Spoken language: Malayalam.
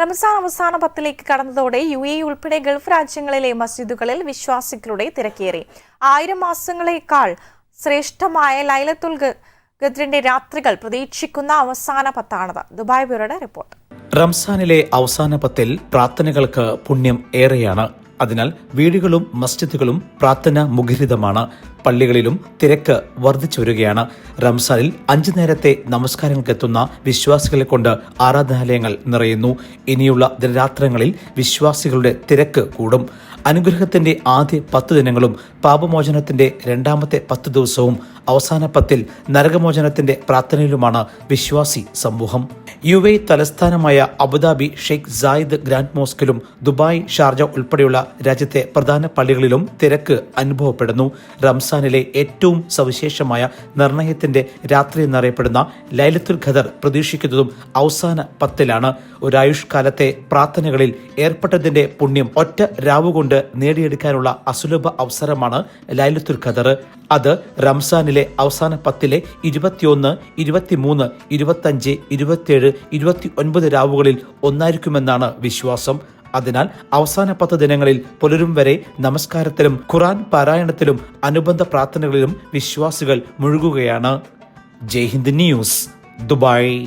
റംസാൻ അവസാന പത്തിലേക്ക് കടന്നതോടെ യു എ ഉൾപ്പെടെ ഗൾഫ് രാജ്യങ്ങളിലെ മസ്ജിദുകളിൽ വിശ്വാസികളുടെ തിരക്കേറി. ആയിരം മാസങ്ങളേക്കാൾ ശ്രേഷ്ഠമായ ലൈലത്തുൽ ഖദ്രിന്റെ രാത്രികൾ പ്രതീക്ഷിക്കുന്ന അവസാന പത്താണത്. Dubai ബ്യൂറോയുടെ report. റംസാനിലെ അവസാന പത്തിൽ പ്രാർത്ഥനകൾക്ക് പുണ്യം ഏറെയാണ് അതിനാൽ വീടുകളും മസ്ജിദുകളും പ്രാർത്ഥന മുഖരിതമാണ്. പള്ളികളിലും തിരക്ക് വർദ്ധിച്ചു വരികയാണ്. റംസാനിൽ അഞ്ചു നേരത്തെ നമസ്കാരങ്ങൾക്കെത്തുന്ന വിശ്വാസികളെ കൊണ്ട് ആരാധനാലയങ്ങൾ നിറയുന്നു. ഇനിയുള്ള ദിനരാത്രങ്ങളിൽ വിശ്വാസികളുടെ തിരക്ക് കൂടും. അനുഗ്രഹത്തിന്റെ ആദ്യ പത്ത് ദിനങ്ങളും പാപമോചനത്തിന്റെ രണ്ടാമത്തെ പത്ത് ദിവസവും അവസാന പത്തിൽ നരകമോചനത്തിന്റെ പ്രാർത്ഥനയിലുമാണ് വിശ്വാസി സമൂഹം. യു എ തലസ്ഥാനമായ Abu Dhabi Sheikh Zayed Grand മോസ്കിലും Dubai Sharjah ഉൾപ്പെടെയുള്ള രാജ്യത്തെ പ്രധാന പള്ളികളിലും തിരക്ക് അനുഭവപ്പെടുന്നു. റംസാനിലെ ഏറ്റവും സവിശേഷമായ നിർണയത്തിന്റെ രാത്രി എന്നറിയപ്പെടുന്ന ലൈലത്തുൽ ഖദർ പ്രതീക്ഷിക്കുന്നതും അവസാന പത്തിലാണ്. ഒരായുഷ്കാലത്തെ പ്രാർത്ഥനകളിൽ ഏർപ്പെട്ടതിന്റെ പുണ്യം ഒറ്റ രാവുകൊണ്ട് നേടിയെടുക്കാനുള്ള അസുലഭ അവസരമാണ് ലൈലത്തുൽ ഖദർ. അത് റംസാനിലെ അവസാന പത്തിലെ ഇരുപത്തിയൊന്ന് ഇരുപത്തിമൂന്ന് ഇരുപത്തഞ്ച് ഇരുപത്തിയേഴ് ഇരുപത്തി ഒൻപത് രാവുകളിൽ ഒന്നായിരിക്കുമെന്നാണ് വിശ്വാസം. അതിനാൽ അവസാന പത്ത് ദിനങ്ങളിൽ പുലരും വരെ നമസ്കാരത്തിലും ഖുറാൻ പാരായണത്തിലും അനുബന്ധ പ്രാർത്ഥനകളിലും വിശ്വാസികൾ മുഴുകുകയാണ്. Jaihind news Dubai.